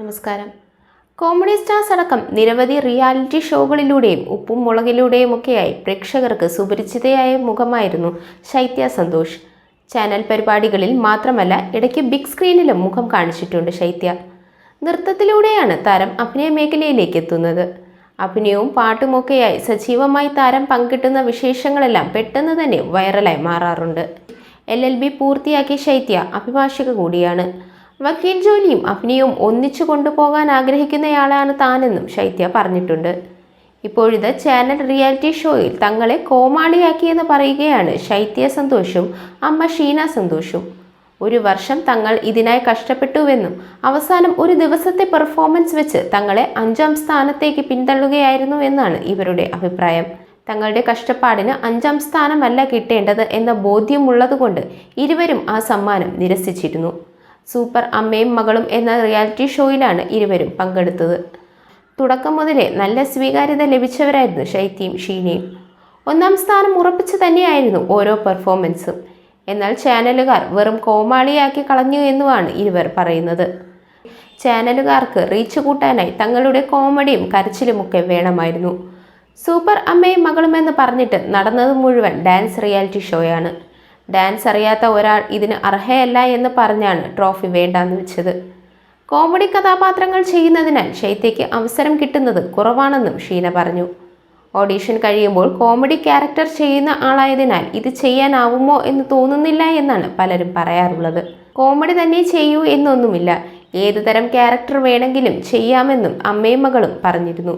നമസ്കാരം. Comedy stars അടക്കം നിരവധി റിയാലിറ്റി ഷോകളിലൂടെയും ഉപ്പും മുളകിലൂടെയും ഒക്കെയായി പ്രേക്ഷകർക്ക് സുപരിചിതയായ മുഖമായിരുന്നു ശൈത്യ സന്തോഷ്. ചാനൽ പരിപാടികളിൽ മാത്രമല്ല ഇടയ്ക്ക് ബിഗ് സ്ക്രീനിലും മുഖം കാണിച്ചിട്ടുണ്ട് ശൈത്യ. നൃത്തത്തിലൂടെയാണ് താരം അഭിനയ മേഖലയിലേക്ക് എത്തുന്നത്. അഭിനയവും പാട്ടുമൊക്കെയായി സജീവമായി താരം പങ്കിട്ടുന്ന വിശേഷങ്ങളെല്ലാം പെട്ടെന്ന് തന്നെ വൈറലായി മാറാറുണ്ട്. എൽ എൽ ബി പൂർത്തിയാക്കിയ ശൈത്യ അഭിഭാഷക കൂടിയാണ്. വക്കീൽ ജോലിയും അഭിനയവും ഒന്നിച്ചു കൊണ്ടുപോകാൻ ആഗ്രഹിക്കുന്നയാളാണ് താനെന്നും ശൈത്യ പറഞ്ഞിട്ടുണ്ട്. ഇപ്പോഴിത് ചാനൽ റിയാലിറ്റി ഷോയിൽ തങ്ങളെ കോമാളിയാക്കിയെന്ന് പറയുകയാണ് ശൈത്യ സന്തോഷും അമ്മ ഷീന സന്തോഷും. ഒരു വർഷം തങ്ങൾ ഇതിനായി കഷ്ടപ്പെട്ടുവെന്നും അവസാനം ഒരു ദിവസത്തെ പെർഫോമൻസ് വെച്ച് തങ്ങളെ അഞ്ചാം സ്ഥാനത്തേക്ക് പിന്തള്ളുകയായിരുന്നു എന്നാണ് ഇവരുടെ അഭിപ്രായം. തങ്ങളുടെ കഷ്ടപ്പാടിന് അഞ്ചാം സ്ഥാനമല്ല കിട്ടേണ്ടത് എന്ന ബോധ്യമുള്ളതുകൊണ്ട് ഇരുവരും ആ സമ്മാനം നിരസിച്ചിരുന്നു. സൂപ്പർ അമ്മയും മകളും എന്ന റിയാലിറ്റി ഷോയിലാണ് ഇരുവരും പങ്കെടുത്തത്. തുടക്കം മുതലേ നല്ല സ്വീകാര്യത ലഭിച്ചവരായിരുന്നു ശൈത്യയും ഷീനയും. ഒന്നാം സ്ഥാനം ഉറപ്പിച്ചു തന്നെയായിരുന്നു ഓരോ പെർഫോമൻസും. എന്നാൽ ചാനലുകാർ വെറും കോമാളിയാക്കി കളഞ്ഞു എന്നുമാണ് ഇരുവർ പറയുന്നത്. ചാനലുകാർക്ക് റീച്ച് കൂട്ടാനായി തങ്ങളുടെ കോമഡിയും കരച്ചിലുമൊക്കെ വേണമായിരുന്നു. സൂപ്പർ അമ്മയും മകളുമെന്ന് പറഞ്ഞിട്ട് നടന്നത് മുഴുവൻ ഡാൻസ് റിയാലിറ്റി ഷോയാണ്. ഡാൻസ് അറിയാത്ത ഒരാൾ ഇതിന് അർഹയല്ല എന്ന് പറഞ്ഞാണ് ട്രോഫി വേണ്ടാന്ന് വെച്ചത്. കോമഡി കഥാപാത്രങ്ങൾ ചെയ്യുന്നതിനാൽ ശൈത്യയ്ക്ക് അവസരം കിട്ടുന്നത് കുറവാണെന്നും ഷീന പറഞ്ഞു. ഓഡീഷൻ കഴിയുമ്പോൾ കോമഡി ക്യാരക്ടർ ചെയ്യുന്ന ആളായതിനാൽ ഇത് ചെയ്യാനാവുമോ എന്ന് തോന്നുന്നില്ല എന്നാണ് പലരും പറയാറുള്ളത്. കോമഡി തന്നെ ചെയ്യൂ എന്നൊന്നുമില്ല. ഏതുതരം ക്യാരക്ടർ വേണമെങ്കിലും ചെയ്യാമെന്നും അമ്മയും മകളും പറഞ്ഞിരുന്നു.